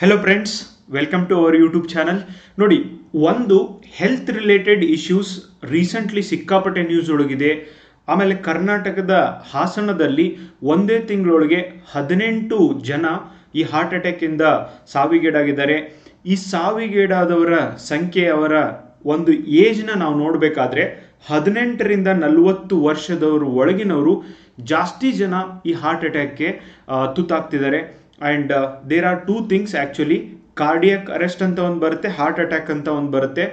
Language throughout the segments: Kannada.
Hello friends welcome to our YouTube channel ನೋಡಿ, ಒಂದು ಹೆಲ್ತ್ ರಿಲೇಟೆಡ್ ಇಶ್ಯೂಸ್ ರೀಸೆಂಟ್ಲಿ ಸಿಕ್ಕಾಪಟ್ಟೆ ನ್ಯೂಸ್ ಒಳಗಿದೆ. ಆಮೇಲೆ ಕರ್ನಾಟಕದ ಹಾಸನದಲ್ಲಿ ಒಂದೇ ತಿಂಗಳೊಳಗೆ ಹದಿನೆಂಟು ಜನ ಈ ಹಾರ್ಟ್ ಅಟ್ಯಾಕಿಂದ ಸಾವಿಗೀಡಾಗಿದ್ದಾರೆ. ಈ ಸಾವಿಗೀಡಾದವರ ಸಂಖ್ಯೆ ಅವರ ಒಂದು ಏಜ್ನ ನಾವು ನೋಡಬೇಕಾದ್ರೆ ಹದಿನೆಂಟರಿಂದ ನಲವತ್ತು ವರ್ಷದವರು ಒಳಗಿನವರು ಜಾಸ್ತಿ ಜನ ಈ ಹಾರ್ಟ್ ಅಟ್ಯಾಕ್ಗೆ ತುತ್ತಾಗ್ತಿದ್ದಾರೆ. And there are two things actually cardiac arrest ಅಂತ ಒಂದು ಬರುತ್ತೆ ಹಾರ್ಟ್ ಅಟ್ಯಾಕ್ ಅಂತ ಒಂದು ಬರುತ್ತೆ.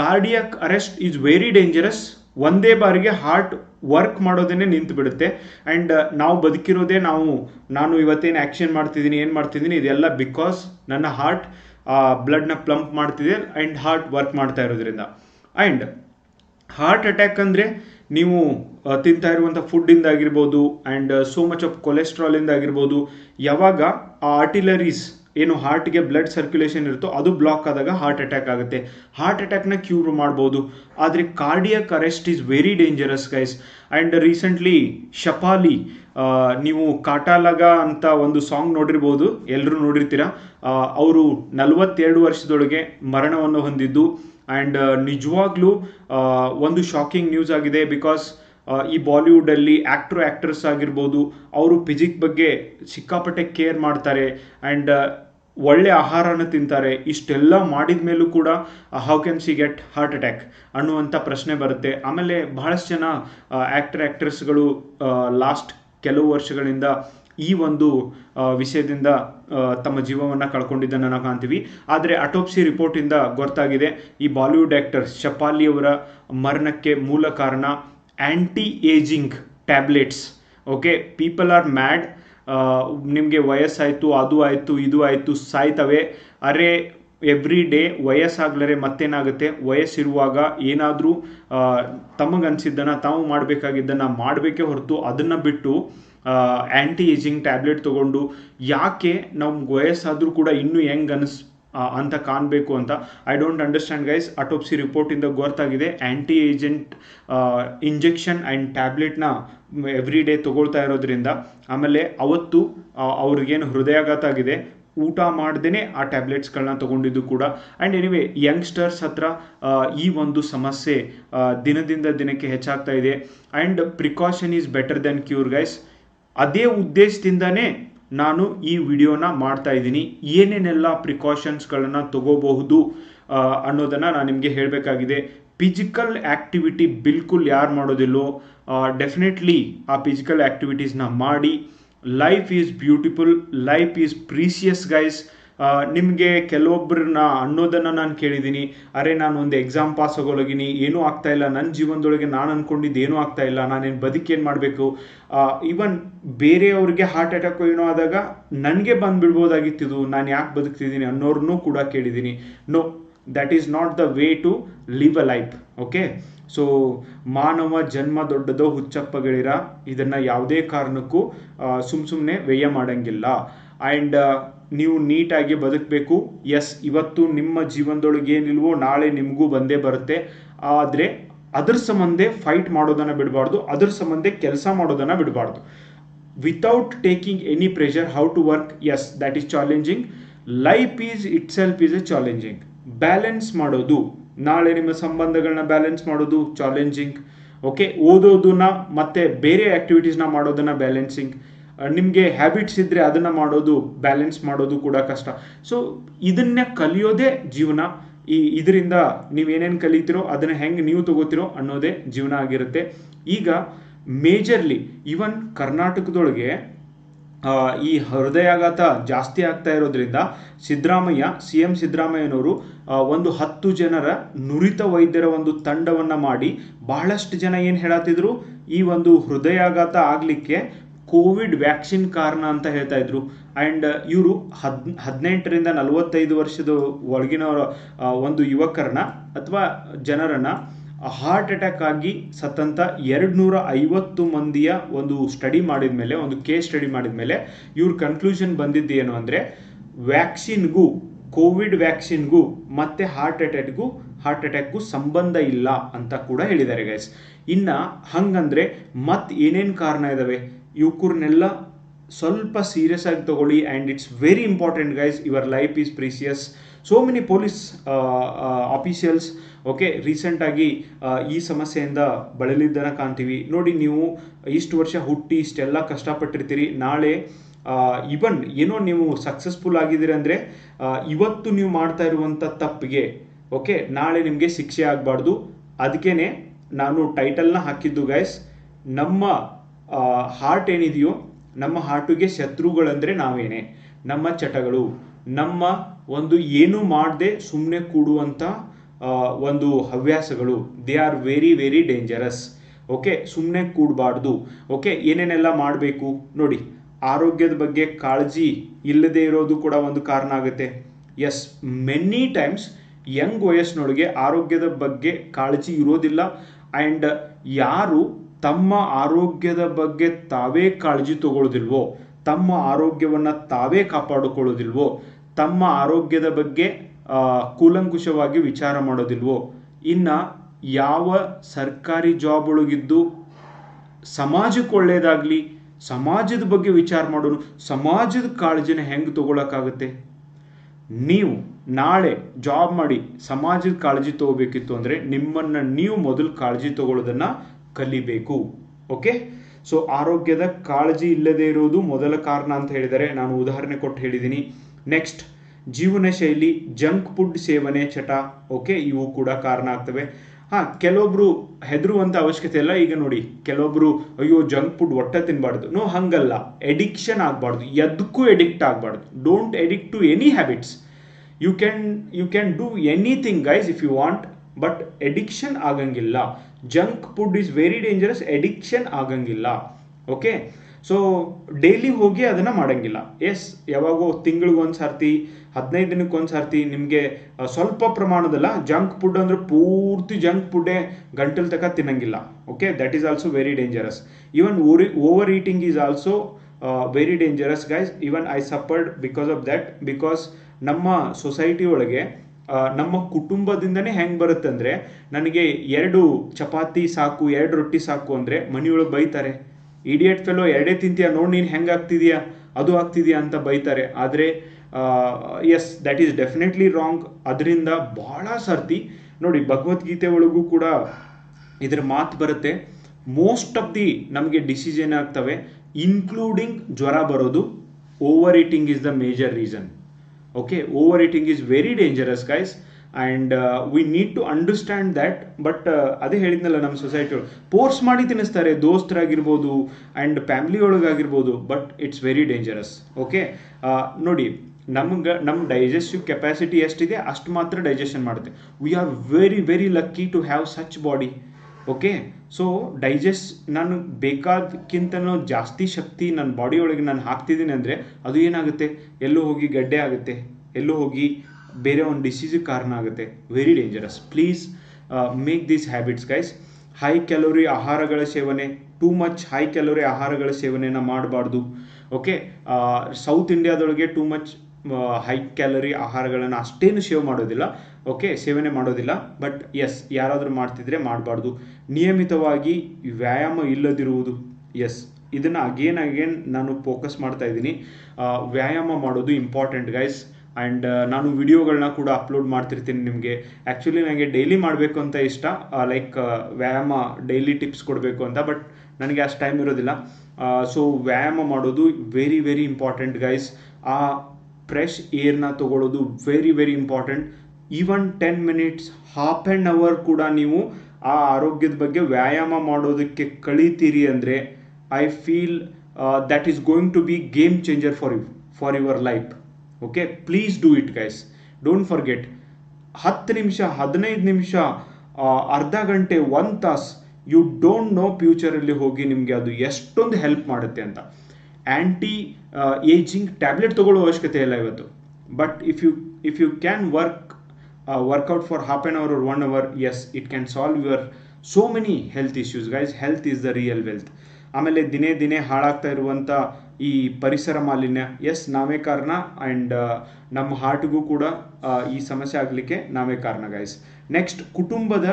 Cardiac arrest is very dangerous ಒಂದೇ ಬಾರಿಗೆ ಹಾರ್ಟ್ ವರ್ಕ್ ಮಾಡೋದೇ ನಿಂತು ಬಿಡುತ್ತೆ ಆ್ಯಂಡ್ ನಾವು ಬದುಕಿರೋದೇ ನಾವು, ನಾನು ಇವತ್ತೇನು ಆ್ಯಕ್ಷನ್ ಮಾಡ್ತಿದ್ದೀನಿ, ಏನು ಮಾಡ್ತಿದ್ದೀನಿ, ಇದೆಲ್ಲ ಬಿಕಾಸ್ ನನ್ನ ಹಾರ್ಟ್ ಬ್ಲಡ್ನ ಪ್ಲಂಪ್ ಮಾಡ್ತಿದೆ ಆ್ಯಂಡ್ ಹಾರ್ಟ್ ವರ್ಕ್ ಮಾಡ್ತಾ ಇರೋದ್ರಿಂದ. ಆ್ಯಂಡ್ ಹಾರ್ಟ್ ಅಟ್ಯಾಕ್ ಅಂದರೆ ನೀವು ತಿಂತಾ ಇರುವಂಥ ಫುಡ್ಡಿಂದ ಆಗಿರ್ಬೋದು ಆ್ಯಂಡ್ ಸೋ ಮಚ್ ಆಫ್ ಕೊಲೆಸ್ಟ್ರಾಲಿಂದ ಆಗಿರ್ಬೋದು, ಯಾವಾಗ ಆ ಆರ್ಟಿಲರೀಸ್ ಏನು ಹಾರ್ಟ್ಗೆ ಬ್ಲಡ್ ಸರ್ಕ್ಯುಲೇಷನ್ ಇರುತ್ತೋ ಅದು ಬ್ಲಾಕ್ ಆದಾಗ ಹಾರ್ಟ್ ಅಟ್ಯಾಕ್ ಆಗುತ್ತೆ. ಹಾರ್ಟ್ ಅಟ್ಯಾಕ್ನ ಕ್ಯೂರ್ ಮಾಡ್ಬೋದು. ಆದರೆ cardiac arrest is very dangerous guys and recently Shefali ನೀವು ಕಾಟಾಲಗ ಅಂತ ಒಂದು ಸಾಂಗ್ ನೋಡಿರ್ಬೋದು ಎಲ್ಲರೂ ನೋಡಿರ್ತೀರಾ? ಅವರು ನಲವತ್ತೆರಡು ವರ್ಷದೊಳಗೆ ಮರಣವನ್ನು ಹೊಂದಿದ್ದು. ಆ್ಯಂಡ್ ನಿಜವಾಗ್ಲೂ ಒಂದು ಶಾಕಿಂಗ್ ನ್ಯೂಸ್ ಆಗಿದೆ ಬಿಕಾಸ್ ಈ ಬಾಲಿವುಡಲ್ಲಿ ಆ್ಯಕ್ಟ್ರು ಆ್ಯಕ್ಟ್ರಸ್ ಆಗಿರ್ಬೋದು, ಅವರು ಫಿಸಿಕ್ ಬಗ್ಗೆ ಸಿಕ್ಕಾಪಟ್ಟೆ ಕೇರ್ ಮಾಡ್ತಾರೆ ಆ್ಯಂಡ್ ಒಳ್ಳೆ ಆಹಾರನ ತಿಂತಾರೆ. ಇಷ್ಟೆಲ್ಲ ಮಾಡಿದ ಮೇಲೂ ಕೂಡ how can she get heart attack ಅನ್ನುವಂಥ ಪ್ರಶ್ನೆ ಬರುತ್ತೆ. ಆಮೇಲೆ ಬಹಳಷ್ಟು ಜನ ಆ್ಯಕ್ಟರ್ ಆ್ಯಕ್ಟ್ರೆಸ್ಗಳು ಲಾಸ್ಟ್ ಕೆಲವು ವರ್ಷಗಳಿಂದ ಈ ಒಂದು ವಿಷಯದಿಂದ ತಮ್ಮ ಜೀವವನ್ನು ಕಳ್ಕೊಂಡಿದ್ದನ್ನು ನಾವು ಕಾಣ್ತೀವಿ. ಆದರೆ ಅಟೋಪ್ಸಿ ರಿಪೋರ್ಟಿಂದ ಗೊತ್ತಾಗಿದೆ, ಈ ಬಾಲಿವುಡ್ ಆ್ಯಕ್ಟರ್ ಶಪಾಲಿಯವರ ಮರಣಕ್ಕೆ ಮೂಲ ಕಾರಣ anti tablets okay people are mad ನಿಮಗೆ ವಯಸ್ಸಾಯಿತು, ಅದು ಆಯಿತು, ಇದು ಆಯಿತು, ಸಾಯ್ತವೆ. ಅರೆ ಎವ್ರಿ ಡೇ ವಯಸ್ಸಾಗ್ಲರೆ ಮತ್ತೇನಾಗುತ್ತೆ? ವಯಸ್ಸಿರುವಾಗ ಏನಾದರೂ ತಮಗನ್ಸಿದ್ದನ್ನು, ತಾವು ಮಾಡಬೇಕಾಗಿದ್ದನ್ನು ಮಾಡಬೇಕೇ ಹೊರತು ಅದನ್ನು ಬಿಟ್ಟು ಆ್ಯಂಟಿ ಏಜಿಂಗ್ ಟ್ಯಾಬ್ಲೆಟ್ ತಗೊಂಡು, ಯಾಕೆ ನಮ್ಗೆ ವಯಸ್ಸಾದರೂ ಕೂಡ ಇನ್ನೂ ಹೆಂಗೆ ಅನಿಸ್ ಅಂತ ಕಾಣಬೇಕು ಅಂತ. I don't understand guys autopsy ರಿಪೋರ್ಟಿಂದ ಗೊತ್ತಾಗಿದೆ. ಆ್ಯಂಟಿ ಏಜೆಂಟ್ ಇಂಜೆಕ್ಷನ್ ಆ್ಯಂಡ್ ಟ್ಯಾಬ್ಲೆಟ್ನ ಎವ್ರಿ ಡೇ ತೊಗೊಳ್ತಾ ಇರೋದ್ರಿಂದ ಆಮೇಲೆ ಅವತ್ತು ಅವ್ರಿಗೇನು ಹೃದಯಾಘಾತ ಆಗಿದೆ. ಊಟ ಮಾಡ್ದೇ ಆ ಟ್ಯಾಬ್ಲೆಟ್ಸ್ಗಳನ್ನ ತೊಗೊಂಡಿದ್ದು ಕೂಡ. ಆ್ಯಂಡ್ ಎನಿವೆ ಯಂಗ್ಸ್ಟರ್ಸ್ ಹತ್ರ ಈ ಒಂದು ಸಮಸ್ಯೆ ದಿನದಿಂದ ದಿನಕ್ಕೆ ಹೆಚ್ಚಾಗ್ತಾ ಇದೆ. And precaution is better than cure guys ಅದೇ ಉದ್ದೇಶದಿಂದನೇ ನಾನು ಈ ವಿಡಿಯೋನ ಮಾಡ್ತಾ ಇದ್ದೀನಿ. ಏನೇನೆಲ್ಲ ಪ್ರಿಕಾಷನ್ಸ್ಗಳನ್ನು ತಗೋಬಹುದು ಅನ್ನೋದನ್ನು ನಾನು ನಿಮಗೆ ಹೇಳಬೇಕಾಗಿದೆ. ಫಿಸಿಕಲ್ ಆ್ಯಕ್ಟಿವಿಟಿ ಬಿಲ್ಕುಲ್ ಯಾರು ಮಾಡೋದಿಲ್ಲೋ ಡೆಫಿನೆಟ್ಲಿ ಆ ಫಿಸಿಕಲ್ ಆ್ಯಕ್ಟಿವಿಟೀಸ್ನ ಮಾಡಿ. Life is beautiful life is precious guys ನಿಮಗೆ ಕೆಲವೊಬ್ಬರನ್ನ ಅನ್ನೋದನ್ನು ನಾನು ಕೇಳಿದ್ದೀನಿ. ಅರೆ, ನಾನು ಒಂದು ಎಕ್ಸಾಮ್ ಪಾಸ್ ಆಗೋಲಗಿನಿ ಏನೂ ಆಗ್ತಾ ಇಲ್ಲ. ನನ್ನ ಜೀವನದೊಳಗೆ ನಾನು ಅಂದ್ಕೊಂಡಿದ್ದು ಏನೂ ಆಗ್ತಾ ಇಲ್ಲ. ನಾನೇನು ಬದುಕೇನು ಮಾಡಬೇಕು? ಈವನ್ ಬೇರೆಯವ್ರಿಗೆ ಹಾರ್ಟ್ ಅಟ್ಯಾಕ್ ಏನೋ ಆದಾಗ ನನಗೆ ಬಂದುಬಿಡ್ಬೋದಾಗಿತ್ತಿದು. ನಾನು ಯಾಕೆ ಬದುಕ್ತಿದ್ದೀನಿ ಅನ್ನೋರ್ನೂ ಕೂಡ ಕೇಳಿದ್ದೀನಿ. No that is not the way to live a life okay so ಮಾನವ ಜನ್ಮ ದೊಡ್ಡದೋ ಹುಚ್ಚಪ್ಪಗಳಿರ ಇದನ್ನು ಯಾವುದೇ ಕಾರಣಕ್ಕೂ ಸುಮ್ಮ ಸುಮ್ಮನೆ ವ್ಯಯ ಮಾಡೋಂಗಿಲ್ಲ. ಆ್ಯಂಡ್ ನೀವು ನೀಟಾಗಿ ಬದುಕಬೇಕು. ಎಸ್, ಇವತ್ತು ನಿಮ್ಮ ಜೀವನದೊಳಗೆ ಏನಿಲ್ವೋ ನಾಳೆ ನಿಮಗೂ ಬಂದೇ ಬರುತ್ತೆ. ಆದರೆ ಅದ್ರ ಸಂಬಂಧೆ ಫೈಟ್ ಮಾಡೋದನ್ನು ಬಿಡಬಾರ್ದು. ಅದ್ರ ಸಂಬಂಧೆ ಕೆಲಸ ಮಾಡೋದನ್ನು ಬಿಡಬಾರ್ದು. Without taking any pressure how to work as that is challenging life is itself is a challenging balance ಮಾಡೋದು. ನಾಳೆ ನಿಮ್ಮ ಸಂಬಂಧಗಳನ್ನ ಬ್ಯಾಲೆನ್ಸ್ ಮಾಡೋದು ಚಾಲೆಂಜಿಂಗ್ ಓಕೆ ಓದೋದನ್ನ ಮತ್ತೆ ಬೇರೆ ಆ್ಯಕ್ಟಿವಿಟೀಸ್ನ ಮಾಡೋದನ್ನ ಬ್ಯಾಲೆನ್ಸಿಂಗ್ ನಿಮಗೆ ಹ್ಯಾಬಿಟ್ಸ್ ಇದ್ದರೆ ಅದನ್ನು ಮಾಡೋದು ಬ್ಯಾಲೆನ್ಸ್ ಮಾಡೋದು ಕೂಡ ಕಷ್ಟ. ಸೊ ಇದನ್ನೇ ಕಲಿಯೋದೇ ಜೀವನ. ಈ, ಇದರಿಂದ ನೀವು ಏನೇನು ಕಲಿತೀರೋ ಅದನ್ನು ಹೆಂಗೆ ನೀವು ತಗೋತಿರೋ ಅನ್ನೋದೇ ಜೀವನ ಆಗಿರುತ್ತೆ. ಈಗ ಮೇಜರ್ಲಿ ಈವನ್ ಕರ್ನಾಟಕದೊಳಗೆ ಈ ಹೃದಯಾಘಾತ ಜಾಸ್ತಿ ಆಗ್ತಾ ಇರೋದ್ರಿಂದ ಸಿದ್ದರಾಮಯ್ಯ, ಸಿ ಎಂ ಸಿದ್ದರಾಮಯ್ಯನವರು ಒಂದು ಹತ್ತು ಜನರ ನುರಿತ ವೈದ್ಯರ ಒಂದು ತಂಡವನ್ನು ಮಾಡಿ ಬಹಳಷ್ಟು ಜನ ಏನು ಹೇಳತ್ತಿದ್ರು ಈ ಒಂದು ಹೃದಯಾಘಾತ ಆಗಲಿಕ್ಕೆ ಕೋವಿಡ್ ವ್ಯಾಕ್ಸಿನ್ ಕಾರಣ ಅಂತ ಹೇಳ್ತಾ ಇದ್ರು. ಆ್ಯಂಡ್ ಇವರು ಹದ್, ಹದಿನೆಂಟರಿಂದ ನಲವತ್ತೈದು ವರ್ಷದ ಒಳಗಿನವರ ಒಂದು ಯುವಕರನ್ನ ಅಥವಾ ಜನರನ್ನ ಹಾರ್ಟ್ ಅಟ್ಯಾಕ್ ಆಗಿ ಸತ್ತಂತ ಎರಡು ಐವತ್ತು ಮಂದಿಯ ಒಂದು ಸ್ಟಡಿ ಮಾಡಿದ ಮೇಲೆ ಒಂದು ಕೇಸ್ ಸ್ಟಡಿ ಮಾಡಿದ ಮೇಲೆ ಇವ್ರ ಕನ್ಕ್ಲೂಷನ್ ಬಂದಿದ್ದು ಏನು ಅಂದರೆ ವ್ಯಾಕ್ಸಿನ್ಗೂ ಕೋವಿಡ್ ವ್ಯಾಕ್ಸಿನ್ಗೂ ಮತ್ತೆ ಹಾರ್ಟ್ ಅಟ್ಯಾಕ್ಗೂ ಹಾರ್ಟ್ ಅಟ್ಯಾಕ್ಗೂ ಸಂಬಂಧ ಇಲ್ಲ ಅಂತ ಕೂಡ ಹೇಳಿದ್ದಾರೆ ಗೈಸ್ ಇನ್ನು ಹಂಗಂದ್ರೆ ಮತ್ತೆ ಏನೇನು ಕಾರಣ ಇದಾವೆ? ಇವಕ್ಕೂರ್ನೆಲ್ಲ ಸ್ವಲ್ಪ ಸೀರಿಯಸ್ ಆಗಿ ತಗೊಳ್ಳಿ and it's very important guys your life is precious so many police officials okay ರೀಸೆಂಟಾಗಿ ಈ ಸಮಸ್ಯೆಯಿಂದ ಬಳಲಿದ್ದನ್ನು ಕಾಣ್ತೀವಿ. ನೋಡಿ ನೀವು ಇಷ್ಟು ವರ್ಷ ಹುಟ್ಟಿ ಇಷ್ಟೆಲ್ಲ ಕಷ್ಟಪಟ್ಟಿರ್ತೀರಿ. ನಾಳೆ ಇವನ್ ಏನೋ ನೀವು ಸಕ್ಸಸ್ಫುಲ್ ಆಗಿದ್ದೀರಿ ಅಂದರೆ ಇವತ್ತು ನೀವು ಮಾಡ್ತಾ ಇರುವಂಥ ತಪ್ಪಿಗೆ ಓಕೆ ನಾಳೆ ನಿಮಗೆ ಶಿಕ್ಷೆ ಆಗಬಾರ್ದು. ಅದಕ್ಕೇ ನಾನು ಟೈಟಲ್ನ ಹಾಕಿದ್ದು ಗೈಸ್ ನಮ್ಮ ಹಾರ್ಟ್ ಏನಿದೆಯೋ, ನಮ್ಮ ಹಾರ್ಟಿಗೆ ಶತ್ರುಗಳಂದರೆ ನಾವೇನೆ. ನಮ್ಮ ಚಟಗಳು. ನಮ್ಮ ಒಂದು ಏನು ಮಾಡದೆ ಸುಮ್ಮನೆ ಕೂಡುವಂಥ ಒಂದು ಹವ್ಯಾಸಗಳು. They are very very dangerous okay ಸುಮ್ಮನೆ ಕೂಡಬಾರ್ದು. ಓಕೆ ಏನೇನೆಲ್ಲ ಮಾಡಬೇಕು? ನೋಡಿ, ಆರೋಗ್ಯದ ಬಗ್ಗೆ ಕಾಳಜಿ ಇಲ್ಲದೆ ಇರೋದು ಕೂಡ ಒಂದು ಕಾರಣ ಆಗುತ್ತೆ. ಎಸ್ ಮೆನಿ ಟೈಮ್ಸ್ ಯಂಗ್ ವಯಸ್ಸಿನೊಳಗೆ ಆರೋಗ್ಯದ ಬಗ್ಗೆ ಕಾಳಜಿ ಇರೋದಿಲ್ಲ. ಆ್ಯಂಡ್ ಯಾರು ತಮ್ಮ ಆರೋಗ್ಯದ ಬಗ್ಗೆ ತಾವೇ ಕಾಳಜಿ ತಗೊಳ್ಳೋದಿಲ್ವೋ ತಮ್ಮ ಆರೋಗ್ಯವನ್ನು ತಾವೇ ಕಾಪಾಡಿಕೊಳ್ಳೋದಿಲ್ವೋ, ತಮ್ಮ ಆರೋಗ್ಯದ ಬಗ್ಗೆ ಕೂಲಂಕುಷವಾಗಿ ವಿಚಾರ ಮಾಡೋದಿಲ್ವೋ, ಇನ್ನು ಯಾವ ಸರ್ಕಾರಿ ಜಾಬ್ ಒಳಗಿದ್ದು ಸಮಾಜಕ್ಕೆ ಒಳ್ಳೆಯದಾಗಲಿ ಸಮಾಜದ ಬಗ್ಗೆ ವಿಚಾರ ಮಾಡೋರು ಸಮಾಜದ ಕಾಳಜಿನ ಹೆಂಗೆ ತಗೊಳಕ್ಕಾಗುತ್ತೆ? ನೀವು ನಾಳೆ ಜಾಬ್ ಮಾಡಿ ಸಮಾಜದ ಕಾಳಜಿ ತಗೋಬೇಕಿತ್ತು ಅಂದರೆ ನಿಮ್ಮನ್ನು ನೀವು ಮೊದಲು ಕಾಳಜಿ ತಗೊಳ್ಳೋದನ್ನು ಕಲಿಬೇಕು ಓಕೆ ಸೊ ಆರೋಗ್ಯದ ಕಾಳಜಿ ಇಲ್ಲದೇ ಇರೋದು ಮೊದಲ ಕಾರಣ ಅಂತ ಹೇಳಿದರೆ ನಾನು ಉದಾಹರಣೆ ಕೊಟ್ಟು ಹೇಳಿದ್ದೀನಿ. ನೆಕ್ಸ್ಟ್ ಜೀವನ ಶೈಲಿ ಜಂಕ್ ಫುಡ್ ಸೇವನೆ ಚಟ ಓಕೆ ಇವು ಕೂಡ ಕಾರಣ ಆಗ್ತವೆ. ಹಾಂ, ಕೆಲವೊಬ್ರು ಹೆದರುವಂಥ ಅವಶ್ಯಕತೆ ಇಲ್ಲ. ಈಗ ನೋಡಿ, ಕೆಲವೊಬ್ರು, ಅಯ್ಯೋ ಜಂಕ್ ಫುಡ್ ಒಟ್ಟ ತಿನ್ನಬಾರ್ದು ನೋ ಹಂಗಲ್ಲ. ಎಡಿಕ್ಷನ್ ಆಗಬಾರ್ದು. ಎದಕ್ಕೂ ಎಡಿಕ್ಟ್ ಆಗಬಾರ್ದು. Don't addict to any habits you can you can do anything guys if you want but addiction ಆಗಂಗಿಲ್ಲ. Junk food is very dangerous addiction ಆಗಂಗಿಲ್ಲ. ಓಕೆ ಸೊ ಡೈಲಿ ಹೋಗಿ ಅದನ್ನು ಮಾಡೋಂಗಿಲ್ಲ. ಎಸ್ ಯಾವಾಗೋ ತಿಂಗಳಿಗೆ ಒಂದು ಸರ್ತಿ, ಹದಿನೈದು ದಿನಕ್ಕೆ ಒಂದು ಸರ್ತಿ ನಿಮಗೆ ಸ್ವಲ್ಪ ಪ್ರಮಾಣದಲ್ಲ ಜಂಕ್ ಫುಡ್ ಅಂದರೆ ಪೂರ್ತಿ ಜಂಕ್ ಫುಡ್ಡೇ ಗಂಟಲು ತನಕ ತಿನ್ನಂಗಿಲ್ಲ. Okay that is also very dangerous even ಓರಿ over eating is also very dangerous guys even I suffered because of that because ನಮ್ಮ ಸೊಸೈಟಿ ಒಳಗೆ ನಮ್ಮ ಕುಟುಂಬದಿಂದನೇ ಹೆಂಗೆ ಬರುತ್ತೆ ಅಂದರೆ, ನನಗೆ ಎರಡು ಚಪಾತಿ ಸಾಕು, ಎರಡು ರೊಟ್ಟಿ ಸಾಕು ಅಂದರೆ ಮನೆಯೊಳಗೆ ಬೈತಾರೆ. ಇಡಿಯಟ್ ಫೆಲೋ ಎರಡೇ ತಿಂತೀಯ? ನೋಡಿ ನೀನು ಹೆಂಗೆ ಆಗ್ತಿದೀಯಾ? ಅದು ಆಗ್ತಿದೆಯಾ ಅಂತ ಬೈತಾರೆ. ಆದರೆ yes that is definitely wrong ಅದರಿಂದ ಭಾಳ ಸರ್ತಿ, ನೋಡಿ ಭಗವದ್ಗೀತೆ ಒಳಗೂ ಕೂಡ ಇದರ ಮಾತು ಬರುತ್ತೆ. ಮೋಸ್ಟ್ ಆಫ್ ದಿ ನಮಗೆ ಡಿಸಿಷನ್ ಆಗ್ತವೆ ಇನ್ಕ್ಲೂಡಿಂಗ್ ಜ್ವರ ಬರೋದು. Over eating is the major reason okay over eating is very dangerous guys and we need to understand that but ಅದೇ ಹೇಳಿದ್ನಲ್ಲ ನಮ್ಮ ಸೊಸೈಟಿ ಪೋರ್ಸ್ ಮಾಡಿ ತಿನ್ನಿಸ್ತಾರೆ, ದೋಸ್ತರಾಗಿರ್ಬೋದು and family ಒಳಗಾಗಿರ್ಬೋದು but it's very dangerous okay ನೋಡಿ, ನಮ್ಗೆ ನಮ್ಮ ಡೈಜೆಸ್ಟಿವ್ ಕೆಪಾಸಿಟಿ ಎಷ್ಟಿದೆ, ಅಷ್ಟು ಮಾತ್ರ ಡೈಜೆಷನ್ ಮಾಡುತ್ತೆ. We are very very lucky to have such body okay so digest ನಾನು ಬೇಕಾದಕ್ಕಿಂತನೂ ಜಾಸ್ತಿ ಶಕ್ತಿ ನನ್ನ ಬಾಡಿ ಒಳಗೆ ನಾನು ಹಾಕ್ತಿದ್ದೀನಿ ಅಂದರೆ ಅದು ಏನಾಗುತ್ತೆ? ಎಲ್ಲೂ ಹೋಗಿ ಗಡ್ಡೆ ಆಗುತ್ತೆ. ಎಲ್ಲೂ ಹೋಗಿ ಬೇರೆ ಒಂದು ಡಿಸೀಸಿಗೆ ಕಾರಣ ಆಗುತ್ತೆ. Very dangerous please make these habits guys high calorie ಆಹಾರಗಳ ಸೇವನೆ. ಟೂ ಮಚ್ ಹೈ ಕ್ಯಾಲೋರಿ ಆಹಾರಗಳ ಸೇವನೆಯನ್ನು ಮಾಡಬಾರ್ದು. ಓಕೆ ಸೌತ್ ಇಂಡಿಯಾದೊಳಗೆ ಟೂ ಮಚ್ ಹೈ ಕ್ಯಾಲರಿ ಆಹಾರಗಳನ್ನು ಅಷ್ಟೇನು ಸೇವ್ ಮಾಡೋದಿಲ್ಲ. ಓಕೆ ಸೇವನೆ ಮಾಡೋದಿಲ್ಲ. ಬಟ್ ಎಸ್ ಯಾರಾದರೂ ಮಾಡ್ತಿದ್ರೆ ಮಾಡಬಾರ್ದು. ನಿಯಮಿತವಾಗಿ ವ್ಯಾಯಾಮ ಇಲ್ಲದಿರುವುದು. ಎಸ್ ಇದನ್ನು ಅಗೇನ್ ಅಗೇನ್ ನಾನು ಫೋಕಸ್ ಮಾಡ್ತಾ ಇದ್ದೀನಿ. ವ್ಯಾಯಾಮ ಮಾಡೋದು ಇಂಪಾರ್ಟೆಂಟ್ ಗೈಸ್ ಆ್ಯಂಡ್ ನಾನು ವಿಡಿಯೋಗಳನ್ನ ಕೂಡ ಅಪ್ಲೋಡ್ ಮಾಡ್ತಿರ್ತೀನಿ ನಿಮಗೆ. ಆ್ಯಕ್ಚುಲಿ ನನಗೆ ಡೈಲಿ ಮಾಡಬೇಕು ಅಂತ ಇಷ್ಟ. ಲೈಕ್ ವ್ಯಾಯಾಮ ಡೈಲಿ ಟಿಪ್ಸ್ ಕೊಡಬೇಕು ಅಂತ. ಬಟ್ ನನಗೆ ಅಷ್ಟು ಟೈಮ್ ಇರೋದಿಲ್ಲ. ಸೊ ವ್ಯಾಯಾಮ ಮಾಡೋದು ವೆರಿ ವೆರಿ ಇಂಪಾರ್ಟೆಂಟ್ ಗೈಸ್ ಆ ಫ್ರೆಶ್ ಏರ್ನ ತಗೊಳ್ಳೋದು very very important even ten minutes half an hour ಕೂಡ ನೀವು ಆ ಆರೋಗ್ಯದ ಬಗ್ಗೆ ವ್ಯಾಯಾಮ ಮಾಡೋದಕ್ಕೆ ಕಳೀತೀರಿ ಅಂದರೆ I feel that is going to be game changer for you for your life okay please do it guys don't forget ಹತ್ತು ನಿಮಿಷ, ಹದಿನೈದು ನಿಮಿಷ ಅರ್ಧ ಗಂಟೆ ಒನ್ ತಾಸು ಯು ಡೋಂಟ್ ನೋ ಫ್ಯೂಚರಲ್ಲಿ ಹೋಗಿ ನಿಮಗೆ ಅದು ಎಷ್ಟೊಂದು ಹೆಲ್ಪ್ ಮಾಡುತ್ತೆ ಅಂತ. ಆ್ಯಂಟಿ ಏಜಿಂಗ್ ಟ್ಯಾಬ್ಲೆಟ್ ತೊಗೊಳ್ಳೋ ಅವಶ್ಯಕತೆ ಇಲ್ಲ ಇವತ್ತು. But if you if you can work workout for half an hour or one hour as it can solve your so many health issues guys health is the real wealth ಆಮೇಲೆ ದಿನೇ ದಿನೇ ಹಾಳಾಗ್ತಾ ಇರುವಂಥ ಈ ಪರಿಸರ ಮಾಲಿನ್ಯ ಎಸ್ ನಾವೇ ಕಾರಣ. ಆ್ಯಂಡ್ ನಮ್ಮ ಹಾರ್ಟ್ಗೂ ಕೂಡ ಆ, ಈ ಸಮಸ್ಯೆ ಆಗಲಿಕ್ಕೆ ನಾವೇ ಕಾರಣ ಗೈಸ್ ನೆಕ್ಸ್ಟ್ ಕುಟುಂಬದ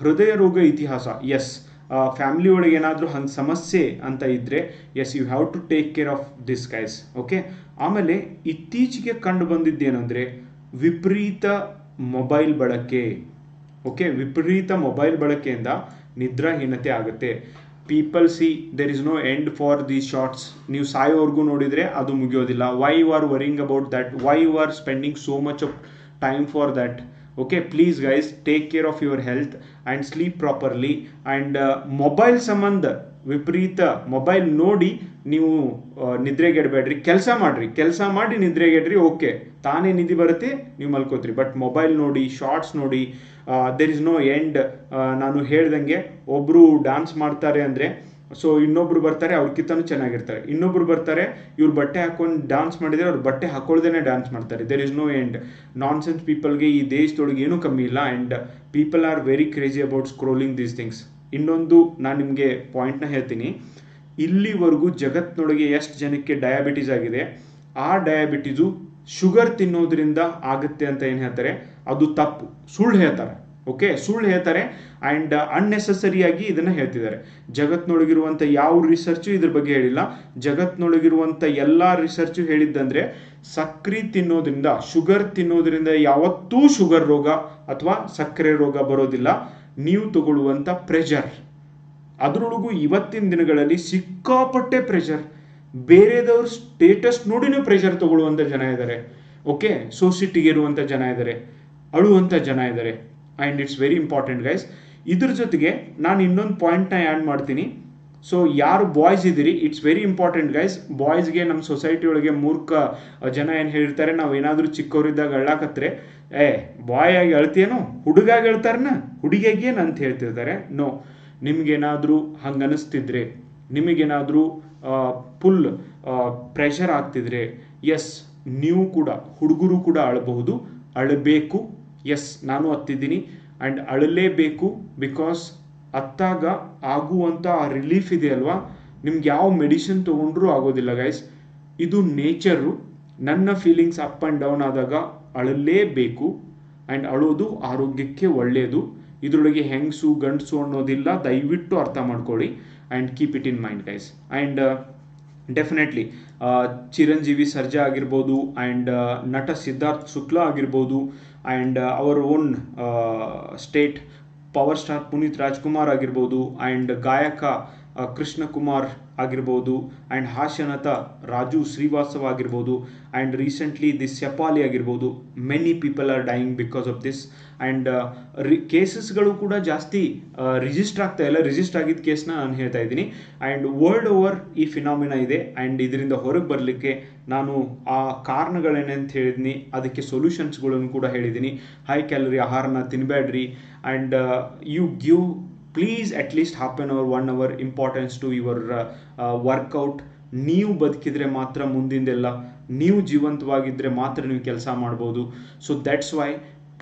ಹೃದಯ ರೋಗ ಇತಿಹಾಸ ಎಸ್ ಫ್ಯಾಮಿಲಿ ಒಳಗೆ ಏನಾದರೂ ಹಂಗೆ ಸಮಸ್ಯೆ ಅಂತ ಇದ್ದರೆ as you have to take care of this guys okay ಆಮೇಲೆ ಇತ್ತೀಚೆಗೆ ಕಂಡು ಬಂದಿದ್ದೇನೆಂದರೆ ವಿಪರೀತ ಮೊಬೈಲ್ ಬಳಕೆ ಓಕೆ ವಿಪರೀತ ಮೊಬೈಲ್ ಬಳಕೆಯಿಂದ ನಿದ್ರಾಹೀನತೆ ಆಗುತ್ತೆ. People see there is no end for the shorts ನೀವು ಸಾಯೋವರೆಗೂ ನೋಡಿದರೆ ಅದು ಮುಗಿಯೋದಿಲ್ಲ. Why you are worrying about that why you are spending so much of time for that okay please guys take care of your health and sleep properly and mobile ಸಂಬಂಧ ವಿಪರೀತ ಮೊಬೈಲ್ ನೋಡಿ ನೀವು ಆ, ನಿದ್ರೆಗೆಡಬೇಡ್ರಿ ಕೆಲಸ ಮಾಡಿರಿ ಕೆಲಸ ಮಾಡಿ ನಿದ್ರೆಗೆಡ್ರಿ ಓಕೆ ತಾನೇ ನಿಧಿ ಬರುತ್ತೆ ನೀವು ಮಲ್ಕೋತ್ರಿ. ಬಟ್ ಮೊಬೈಲ್ ನೋಡಿ ಶಾರ್ಟ್ಸ್ ನೋಡಿ ದೇರ್ ಇಸ್ ನೋ ಎಂಡ್ ನಾನು ಹೇಳ್ದಂಗೆ ಒಬ್ಬರು ಡ್ಯಾನ್ಸ್ ಮಾಡ್ತಾರೆ ಅಂದರೆ ಸೊ ಇನ್ನೊಬ್ರು ಬರ್ತಾರೆ ಅವ್ರಕ್ಕಿಂತನೂ ಚೆನ್ನಾಗಿರ್ತಾರೆ. ಇನ್ನೊಬ್ರು ಬರ್ತಾರೆ, ಇವ್ರು ಬಟ್ಟೆ ಹಾಕೊಂಡು ಡಾನ್ಸ್ ಮಾಡಿದರೆ ಅವ್ರು ಬಟ್ಟೆ ಹಾಕೊಳ್ದೇನೆ ಡಾನ್ಸ್ ಮಾಡ್ತಾರೆ. There is no end nonsense ಪೀಪಲ್ಗೆ ಈ ದೇಶದೊಳಗೆ ಏನೂ ಕಮ್ಮಿ ಇಲ್ಲ and people are very crazy about scrolling these things ಇನ್ನೊಂದು ನಾನು ನಿಮಗೆ ಪಾಯಿಂಟ್ನ ಹೇಳ್ತೀನಿ. ಇಲ್ಲಿವರೆಗೂ ಜಗತ್ತಿನೊಳಗೆ ಎಷ್ಟು ಜನಕ್ಕೆ ಡಯಾಬಿಟೀಸ್ ಆಗಿದೆ, ಆ ಡಯಾಬಿಟೀಸು ಶುಗರ್ ತಿನ್ನೋದ್ರಿಂದ ಆಗುತ್ತೆ ಅಂತ ಏನು ಹೇಳ್ತಾರೆ? ಅದು ತಪ್ಪು. ಸುಳ್ಳು ಹೇಳ್ತಾರೆ. ಓಕೆ ಸುಳ್ಳು ಹೇಳ್ತಾರೆ ಆ್ಯಂಡ್ ಅನ್ನೆಸಸರಿಯಾಗಿ ಇದನ್ನು ಹೇಳ್ತಿದ್ದಾರೆ. ಜಗತ್ತಿನೊಳಗಿರುವಂಥ ಯಾವ ರಿಸರ್ಚು ಇದ್ರ ಬಗ್ಗೆ ಹೇಳಿಲ್ಲ. ಜಗತ್ತಿನೊಳಗಿರುವಂಥ ಎಲ್ಲ ರಿಸರ್ಚು ಹೇಳಿದ್ದಂದ್ರೆ ಸಕ್ಕರೆ ತಿನ್ನೋದ್ರಿಂದ ಶುಗರ್ ತಿನ್ನೋದ್ರಿಂದ ಯಾವತ್ತೂ ಶುಗರ್ ರೋಗ ಅಥವಾ ಸಕ್ಕರೆ ರೋಗ ಬರೋದಿಲ್ಲ. ನೀವು ತಗೊಳ್ಳುವಂಥ ಪ್ರೆಷರ್ ಅದರೊಳಗೂ ಇವತ್ತಿನ ದಿನಗಳಲ್ಲಿ ಸಿಕ್ಕಾಪಟ್ಟೆ ಪ್ರೆಷರ್ ಬೇರೆದವ್ರ ಸ್ಟೇಟಸ್ ನೋಡಿನೇ ಪ್ರೆಷರ್ ತಗೊಳ್ಳುವಂಥ ಜನ ಇದ್ದಾರೆ ಓಕೆ ಸೊಸೈಟಿಗೆ ಇರುವಂಥ ಜನ ಇದ್ದಾರೆ ಅಳುವಂಥ ಜನ ಇದ್ದಾರೆ and it's very important guys ಇದ್ರ ಜೊತೆಗೆ ನಾನು ಇನ್ನೊಂದು ಪಾಯಿಂಟ್ನ ಆ್ಯಡ್ ಮಾಡ್ತೀನಿ. ಸೊ ಯಾರು ಬಾಯ್ಸ್ ಇದ್ದೀರಿ ಇಟ್ಸ್ ವೆರಿ ಇಂಪಾರ್ಟೆಂಟ್ ಗೈಸ್ ಬಾಯ್ಸ್ಗೆ ನಮ್ಮ ಸೊಸೈಟಿ ಒಳಗೆ ಮೂರ್ಖ ಜನ ಏನು ಹೇಳಿರ್ತಾರೆ, ನಾವು ಏನಾದರೂ ಚಿಕ್ಕವರಿದ್ದಾಗ ಅಳ್ಳಾಕತ್ರೆ, ಏ ಬಾಯ್ ಆಗಿ ಅಳ್ತೀಯೇನೋ? ಹುಡುಗಾಗಿ ಅಳ್ತಾರನ? ಹುಡುಗಿಯಾಗೇನು ಅಂತ ಹೇಳ್ತಿರ್ತಾರೆ. ನೋ ನಿಮ್ಗೇನಾದರೂ ಹಂಗೆ ಅನಿಸ್ತಿದ್ರೆ ನಿಮಗೇನಾದರೂ ಫುಲ್ ಪ್ರೆಷರ್ ಆಗ್ತಿದ್ರೆ ಎಸ್ ನೀವು ಕೂಡ, ಹುಡುಗರು ಕೂಡ ಅಳಬಹುದು. ಅಳಬೇಕು. ಎಸ್ ನಾನು ಹತ್ತಿದ್ದೀನಿ ಆ್ಯಂಡ್ ಅಳಲೇಬೇಕು ಬಿಕಾಸ್ ಅತ್ತಾಗ ಆಗುವಂಥ ರಿಲೀಫ್ ಇದೆ ಅಲ್ವಾ? ನಿಮ್ಗೆ ಯಾವ ಮೆಡಿಸಿನ್ ತೊಗೊಂಡ್ರೂ ಆಗೋದಿಲ್ಲ ಗೈಸ್ ಇದು ನೇಚರು ನನ್ನ ಫೀಲಿಂಗ್ಸ್ ಅಪ್ ಆ್ಯಂಡ್ ಡೌನ್ ಆದಾಗ ಅಳಲೇಬೇಕು ಆ್ಯಂಡ್ ಅಳೋದು ಆರೋಗ್ಯಕ್ಕೆ ಒಳ್ಳೆಯದು ಇದರೊಳಗೆ ಹೆಂಗಸು, ಗಂಡಸು ಅನ್ನೋದಿಲ್ಲ. ದಯವಿಟ್ಟು ಅರ್ಥ ಮಾಡ್ಕೊಳ್ಳಿ and keep it in mind guys and definitely Chiranjeevi Sarja ಆಗಿರ್ಬೋದು ಆ್ಯಂಡ್ ನಟ ಸಿದ್ಧಾರ್ಥ್ ಶುಕ್ಲಾ ಆಗಿರ್ಬೋದು and our own state power star Puneeth Rajkumar ಆಗಿರ್ಬೋದು ಆ್ಯಂಡ್ ಗಾಯಕ ಆ, ಕೃಷ್ಣ ಕುಮಾರ್ ಆಗಿರ್ಬೋದು ಆ್ಯಂಡ್ ಹಾಸ್ಯನಟ ರಾಜು ಶ್ರೀವಾಸ್ತವ ಆಗಿರ್ಬೋದು ಆ್ಯಂಡ್ ರೀಸೆಂಟ್ಲಿ ದಿ ಸೆಪಾಲಿ ಆಗಿರ್ಬೋದು many people are dying because of this and ರಿ ಕೇಸಸ್ಗಳು ಕೂಡ ಜಾಸ್ತಿ ರಿಜಿಸ್ಟರ್ ಆಗ್ತಾ ಇಲ್ಲ ರಿಜಿಸ್ಟರ್ ಆಗಿದ್ದ ಕೇಸ್ನ ನಾನು ಹೇಳ್ತಾ ಇದ್ದೀನಿ ಆ್ಯಂಡ್ ವರ್ಲ್ಡ್ ಓವರ್ ಈ ಫಿನಾಮಿನಾ ಇದೆ ಆ್ಯಂಡ್ ಇದರಿಂದ ಹೊರಗೆ ಬರಲಿಕ್ಕೆ ನಾನು ಆ ಕಾರಣಗಳೇನಂತ ಹೇಳಿದ್ದೀನಿ ಅದಕ್ಕೆ ಸೊಲ್ಯೂಷನ್ಸ್ಗಳನ್ನು ಕೂಡ ಹೇಳಿದ್ದೀನಿ. ಹೈ ಕ್ಯಾಲರಿ ಆಹಾರನ ತಿನ್ನಬೇಡ್ರಿ and you give please at least half an hour one hour importance to your workout ನೀವು ಬದುಕಿದ್ರೆ ಮಾತ್ರ ಮುಂದಿಂದೆಲ್ಲ ನೀವು ಜೀವಂತವಾಗಿದ್ದರೆ ಮಾತ್ರ ನೀವು ಕೆಲಸ ಮಾಡ್ಬೋದು. So that's why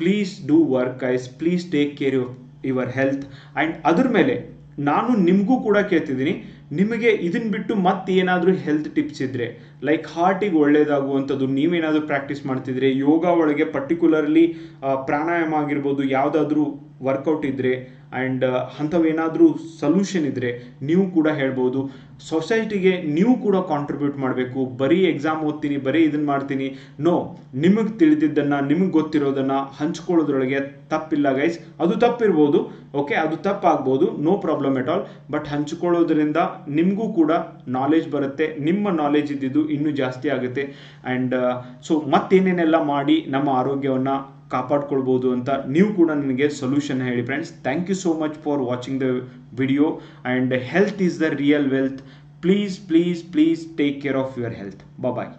please do workouts please take care of your health and ಅದ್ರ ಮೇಲೆ ನಾನು ನಿಮಗೂ ಕೂಡ ಕೇಳ್ತಿದ್ದೀನಿ. ನಿಮಗೆ ಇದನ್ನ ಬಿಟ್ಟು ಮತ್ತೆ ಏನಾದರೂ ಹೆಲ್ತ್ ಟಿಪ್ಸ್ ಇದ್ದರೆ ಲೈಕ್ ಹಾರ್ಟಿಗೆ ಒಳ್ಳೆಯದಾಗುವಂಥದ್ದು ನೀವೇನಾದರೂ ಪ್ರಾಕ್ಟೀಸ್ ಮಾಡ್ತಿದ್ರೆ, ಯೋಗ ಒಳಗೆ ಪರ್ಟಿಕ್ಯುಲರ್ಲಿ ಪ್ರಾಣಾಯಾಮ ಆಗಿರ್ಬೋದು, ಯಾವುದಾದ್ರೂ ವರ್ಕೌಟ್ ಇದ್ದರೆ ಆ್ಯಂಡ್ ಅಂಥವೇನಾದರೂ ಸೊಲ್ಯೂಷನ್ ಇದ್ದರೆ ನೀವು ಕೂಡ ಹೇಳ್ಬೋದು. ಸೊಸೈಟಿಗೆ ನೀವು ಕೂಡ ಕಾಂಟ್ರಿಬ್ಯೂಟ್ ಮಾಡಬೇಕು. ಬರೀ ಎಕ್ಸಾಮ್ ಓದ್ತೀನಿ, ಬರೀ ಇದನ್ನು ಮಾಡ್ತೀನಿ. ನೋ ನಿಮಗೆ ತಿಳಿದಿದ್ದನ್ನು, ನಿಮಗೆ ಗೊತ್ತಿರೋದನ್ನು ಹಂಚ್ಕೊಳ್ಳೋದ್ರೊಳಗೆ ತಪ್ಪಿಲ್ಲ ಗೈಸ್ ಅದು ತಪ್ಪಿರ್ಬೋದು ಓಕೆ ಅದು ತಪ್ಪಾಗ್ಬೋದು no problem at all but ಹಂಚ್ಕೊಳ್ಳೋದ್ರಿಂದ ನಿಮಗೂ ಕೂಡ ನಾಲೆಜ್ ಬರುತ್ತೆ. ನಿಮ್ಮ ನಾಲೆಜ್ ಇದ್ದಿದ್ದು ಇನ್ನೂ ಜಾಸ್ತಿ ಆಗುತ್ತೆ. ಆ್ಯಂಡ್ ಸೊ ಮತ್ತೇನೇನೆಲ್ಲ ಮಾಡಿ ನಮ್ಮ ಆರೋಗ್ಯವನ್ನು ಕಾಪಾಡ್ಕೊಳ್ಬೋದು ಅಂತ ನೀವು ಕೂಡ ನನಗೆ ಸೊಲ್ಯೂಷನ್ ಹೇಳಿ friends thank you so much for watching the video and health is the real wealth please please please take care of your health bye